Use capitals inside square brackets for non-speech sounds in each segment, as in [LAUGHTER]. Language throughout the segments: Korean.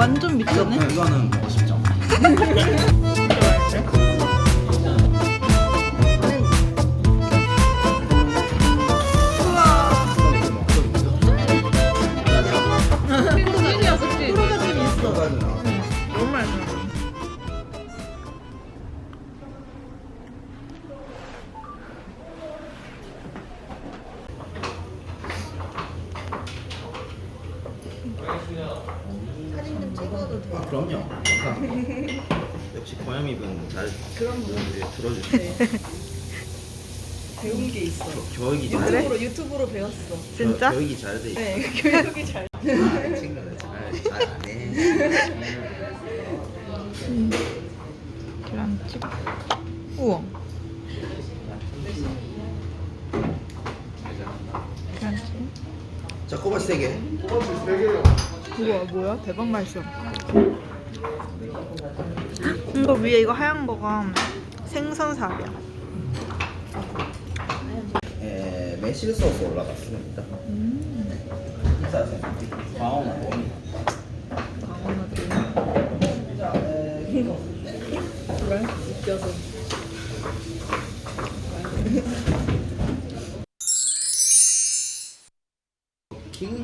완전 미쳤네. 네, 이거는 뭐 10점. 찐 [LAUGHS] 아, 그럼요. 감사합니다. 역시 고양이분 잘 그런 들어주세요. 배운 게 있어. 교육이 잘 유튜브로 유튜브로 배웠어. 진짜? 교육이 잘 돼. 네, 교육이 잘. 아, 친구들 잘안 해. [LAUGHS] 계란찜. 우와. 계란찜. 자, 꼬바치 세 개. 우와 뭐야? 대박 맛있어. 이거 위에 이거 하얀 거가 생선살이야. 에, 매실 소스 올라갔습니다. 비싸세요. 광어나 봄이. 왜? 웃겨서.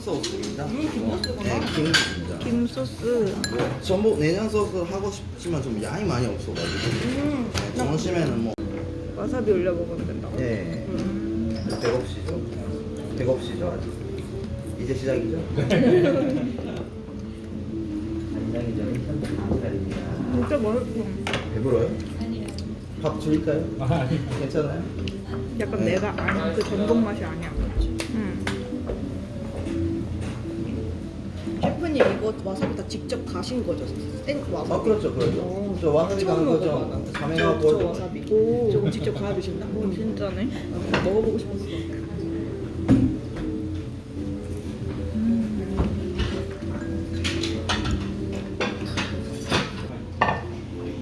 소스입니다. 네, 김입니다. 김 소스. 뭐, 전복 내장 소스 하고 싶지만 좀 양이 많이 없어가지고 네, 점심에는 뭐 와사비 올려 먹으면 된다. 네. 배고프시죠? 배고프시죠 아직? 이제 시작이죠? [LAUGHS] 진짜 맛있어. 배불러요? 밥 드릴까요? 괜찮아요? 약간 네. 내가 아는 그 전복 맛이 아니야. 응. 셰프님 이거 와사비 다 직접 가신 거죠? 생 와사비. 아 그렇죠 그렇죠 어. 저 와사비 처음 가는 거죠 먹어봐, 나. 삼행하고 저, 저 와사비. 오. 저거 직접 가야 드신다. 오 진짜네. 나 먹어보고 싶었어.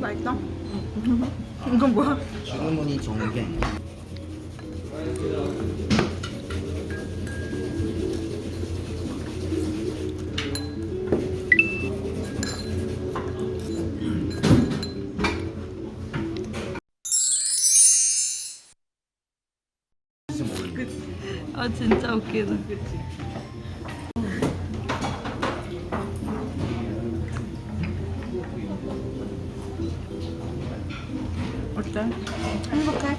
맛있다. [LAUGHS] 이건 뭐야? 주문이 정갱 진짜 웃기다. 어때? 행복해?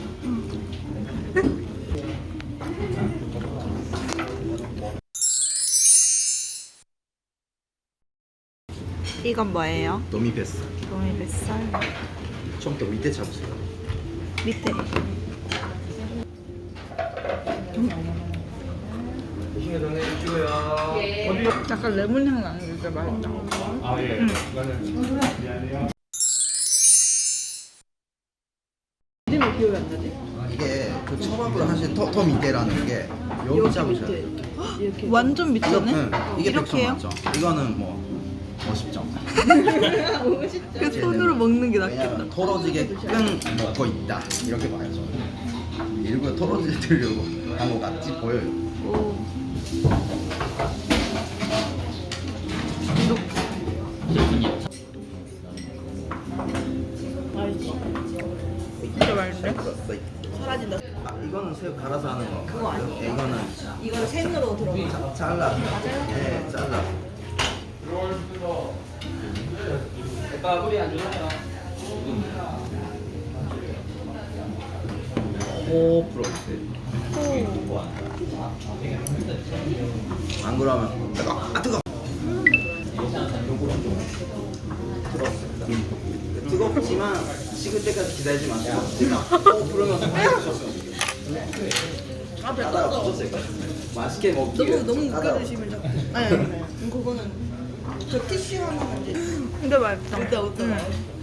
이건 뭐예요? 너미 뱃살 너미 뱃살 처음부터 밑에 잡으세요 밑에 드시기 전에 찍어요. 약간 레몬 향 나는 게 진짜 맛있다. 아 예. 이거는. 이름이 기억이 안 나지? 이게 그 초밥을 하신 터, 터 밑에라는 게 여기 잡으셔야 돼요 이렇게. 완전 미쳤네. 응, 이게 이렇게 100점 해요? 맞죠? 이거는 뭐 50점 [LAUGHS] 그 손으로 먹는 게 낫겠다. 왜냐면 털어지게끔 먹고 있다 이렇게 봐야죠 일부러 털어지려고 [LAUGHS] 한 것 같지 보여요 오. 진짜 맛있네. 사라진다. 아, 이거는 새우 갈아서 하는 거 그거 아니에요? 네, 이거는 이거는 생으로 들어가. 자, 잘라 네 잘라 호 풀어주세요 안 그러면 뜨거 아 뜨거 들었습니다 뜨겁지만 식을 때까지 기다리지 마시고 호 풀으면서 드셨어요 아. 부었을 것 같은데 맛있게 먹기 너무 위해서 너무 따다가 웃겨주시면 자꾸. 아니 아니 아니. 그거는 저 티슈 하나만. 근데 맛있다. 웃다 웃다. 응.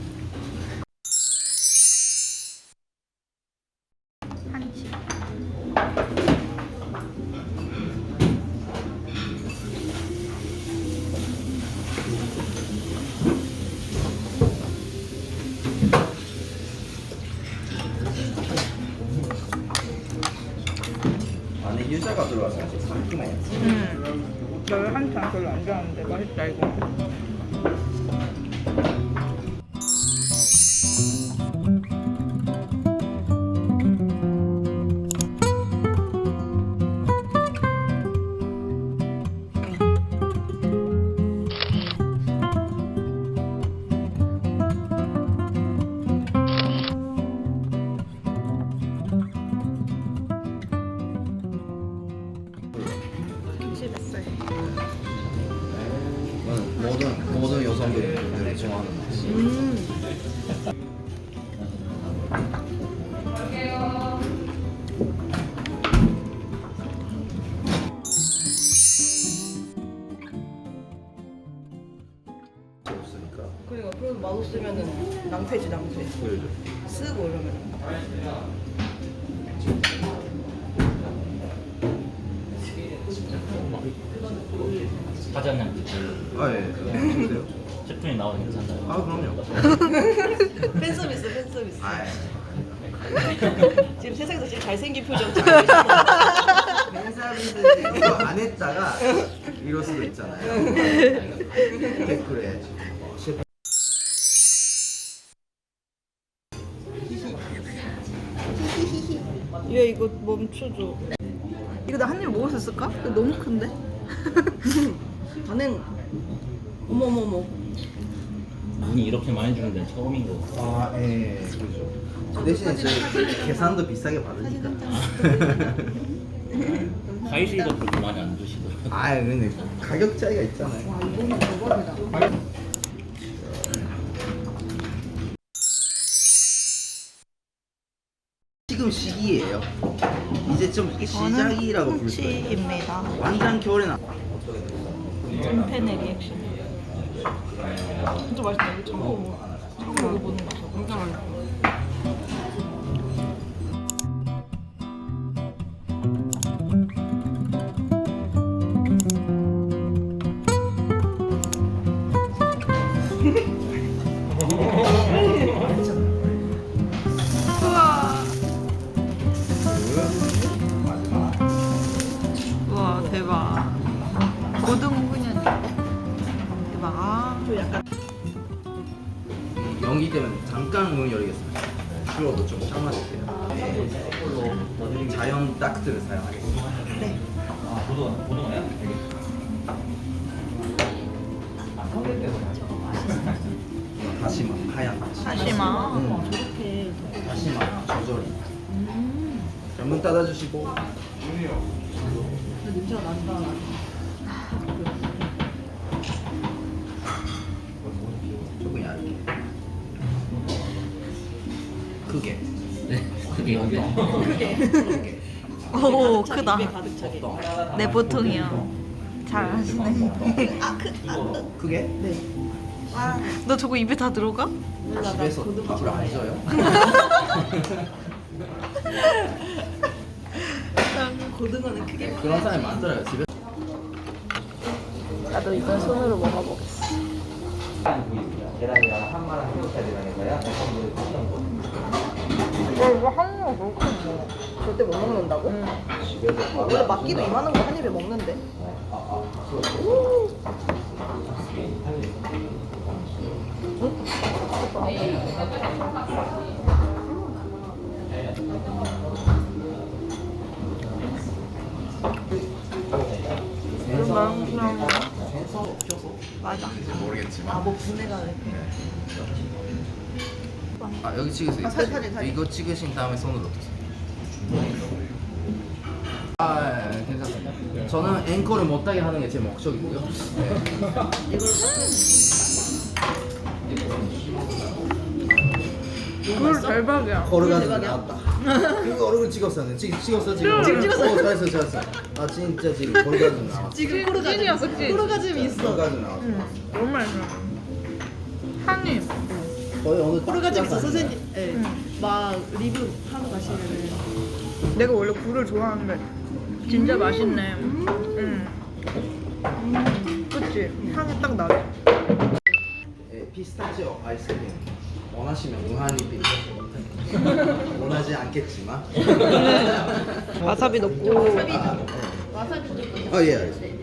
모든 모든 여성들이 좋아하는 맛이. 음. 사장님 아 예. 주세요. 제품이 나오는 괜찮나요? 아 그럼요. [LAUGHS] 팬 서비스 팬 서비스. 아 예. 지금 세상에서 제일 잘생긴 표정 찍고 계시죠? 팬서비스 이거 안 했다가 이럴 수도 있잖아요. [LAUGHS] 댓글에 셰프 얘 이거 멈춰줘. 이거 나 한 입 먹을 수 있을까? 이거 너무 큰데? [LAUGHS] 나는 어머 어머 어머. 눈이 이렇게 많이 주는 데는 처음인 거. 아 예. 그렇죠. 저 대신에 저희 계산도 비싸게 받으니까. [LAUGHS] 하이실도 그렇게 많이 안 주시더라고요. 아 근데 가격 차이가 있잖아요. 와 이거는 대박이다. 지금 시기예요. 이제 좀 시작이라고 볼 거예요. 치입니다. 완전 겨울에 나. 찐팬의 리액션. 진짜 맛있다. 이거 처음 먹어. 처음 먹어보는 맛이야. 진짜 맛있어. [LAUGHS] 때문에 문 열겠습니다. 줄어도 좀 참아주세요. 네. 자연 딱트를 사용하겠습니다. 아, 고등어, 고등어야? 이건 다시마, 하얀 다시마. 다시마. 음, 저렇게 다시마 조절이. 전문 따라주시고 냄새가 난다. 그게 어떤? 크게. 오 가득 차, 크다. 가득 차게. 내 보통이야. 잘 하시네. 아, 크, 아, 크. 크게? 네. 너 저거 입에 다 들어가? 몰라, 나 집에서 고등어 밥을 안 좋아해. 줘요? 고등어는 크게. 그런 사람이 많더라고요. 집에. 나도 이건 손으로 먹어보겠어. 계란이랑 한 마리 새우살 계란이고요. 이거 한 입에 먹고 먹어. 절대 못 먹는다고? 원래 막기도 이만한 거 한 입에 먹는데. 그럼 켜서 맞아. 모르겠지만. 아뭐 분해가 돼. 아 여기 찍으세요. 아, 사진, 사진, 사진. 이거 찍으신 다음에 손으로 드세요. 아 예, 괜찮습니다. 저는 앵커를 못하게 하는 게 제 목적이고요. 네. 물 대박이야. 걸어가는 거 대박이야. 나왔다. 이거 얼굴 찍었어. 찍, 찍었어 지금. 지금 찍었어. 어, 잘했어 잘했어. 아 진짜 지금 걸어가는 거 나왔어. 지금 코르가즘. 코르가즘이 있어. 걸어가는 나왔어. 입. 거의 어느 딱 선생님. 예. 막 리뷰 하러 가시면은 내가 원래 굴을 좋아하는데 진짜 맛있네. 응. 그치? 향이 딱 나네. 예, 피스타치오 아이스크림 원하시면 무한 리필 원하지 않겠지만 [LAUGHS] 와사비 넣고. 와사비 아, 와사비 좀 아, 예 알겠습니다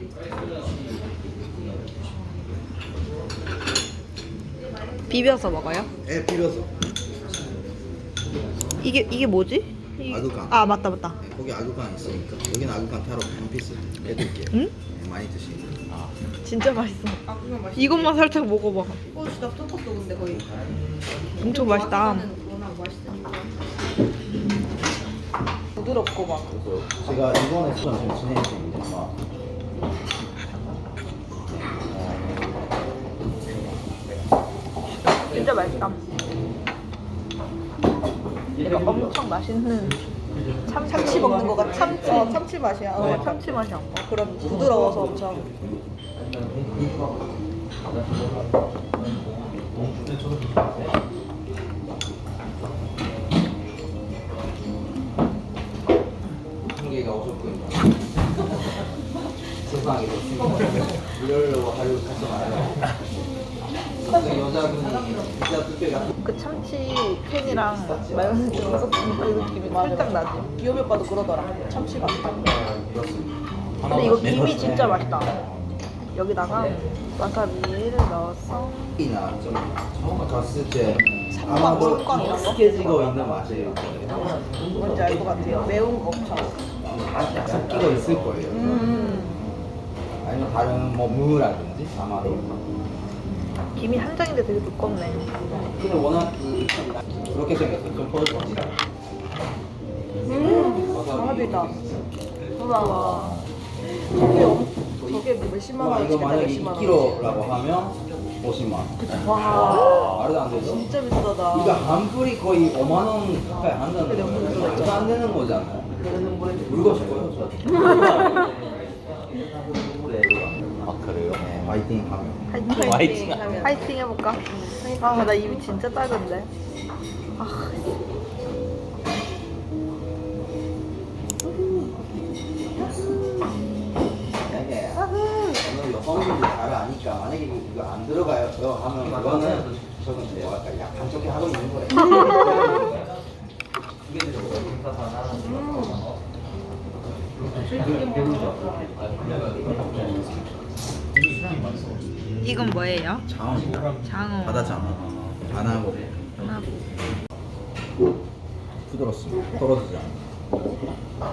비벼서 먹어요? 애 비벼서. 이게 이게 뭐지? 이- 아두강. 아 맞다 맞다. 네, 거기 아구간 있으니까 여기는 아구간 타로 한 피스 해드릴게요. 응? 네, 많이 드시니까. 진짜 맛있어. 아 그냥 맛있어. 이것만 살짝 먹어봐. 어 진짜 똑같어 근데 거의. 엄청 맛있다. 워낙 맛있으니까. 부드럽고 막. 그래서 제가 이번에 수전 지금 진행 중인데 막 진짜 맛있다. 이거 엄청 맛있는 참 참치 먹는 거 같아. 참치. 어 참치 맛이야. 어, 어, 참치 맛이야. 어, 그럼 부드러워서 엄청. 한 개가 오셨군요. 말아요. 그 여자분이 진짜 특별히 그 참치 캔이랑 마요네즈 넣어서 그 느낌이 살짝 나지. 기업이 오빠도 그러더라. 참치 맛있다. 근데 이거 김이 진짜 맛있다. 여기다가 와사비를 넣어서 이나 좀 처음 갔을 때 아마도 삼광 이런 거? 익숙해지고 있는 맛이에요. 뭔지 알 것 같아요. 매운 거 엄청. 맛이 섞이고 있을 거예요. 음. 아니면 다른 뭐 무라든지 아마도. 김이 한 장인데 되게 두껍네. 근데 워낙 그 그렇게 생겼어. 좀 퍼졌지. 음. 와사비다. 우와. 저게 엄- 저게 뭐 몇십만 와, 이거 원치가 만약에 몇십만 원. 2kg라고 하면 50만 원. 와. 말도 안 되죠? 진짜 비싸다. 이거 한 풀이 거의 5만 원 가까이 한다는 거 말도 안 되는 거잖아요. 울고 싶어요, 저. [LAUGHS] 아 그래요? 네, 화이팅 하면. 화이팅. 화이팅. 하면. 화이팅 해볼까? 아, 나 입이 진짜 작은데. 아, 오늘 여성분들 잘 아니까 만약에 이거 안 들어가요 저 하면 이거는 저는 뭐랄까 약간 좋게 하고 있는 거예요. [LAUGHS] 이건 뭐예요? 장어, 장어. 바다 장어, 안 하고 하고. 부드럽습니다. 떨어지지 않아.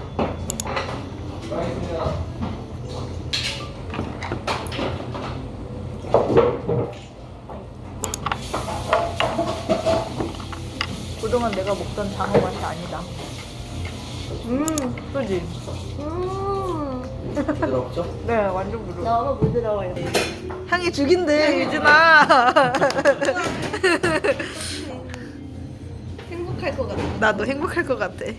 그동안 내가 먹던 장어 맛이 아니다. 음. 그지? 음. 부드럽죠? [LAUGHS] 네, 완전 부드러워. 너무 부드러워요. 향이 죽인데, 유진아. [LAUGHS] 행복할 것 같아. 나도 행복할 것 같아. [LAUGHS]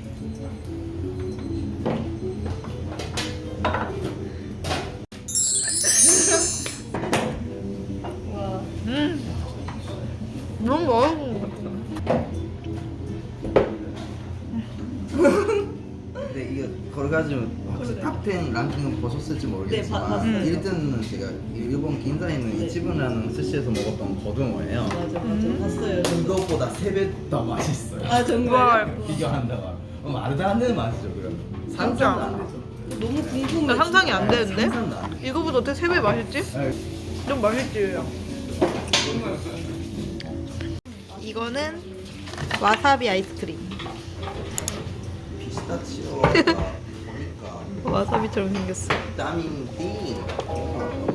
와. 음. 너무 맛 그래가지고 혹시 탑10 랑킹은 보셨을지 모르겠지만 네, 봐- 봤어요. 1등은 제가 일본 긴자에 있는 이치부라는 스시에서 먹었던 고등어예요. 맞아 맞아 봤어요. 그것보다 3배 더 맛있어요. 아 정말. 비교한다고 하면 말도 안 되는 맛이죠, 그럼. 상상도 안 되죠. 너무 궁금해. 나 상상이 안 되는데? 상상도 안 돼. 이거보다 어떻게 세배 맛있지? 좀 맛있지. 이거는 와사비 아이스크림. 피스타치오가 보니까 [LAUGHS] 와사비처럼 생겼어. D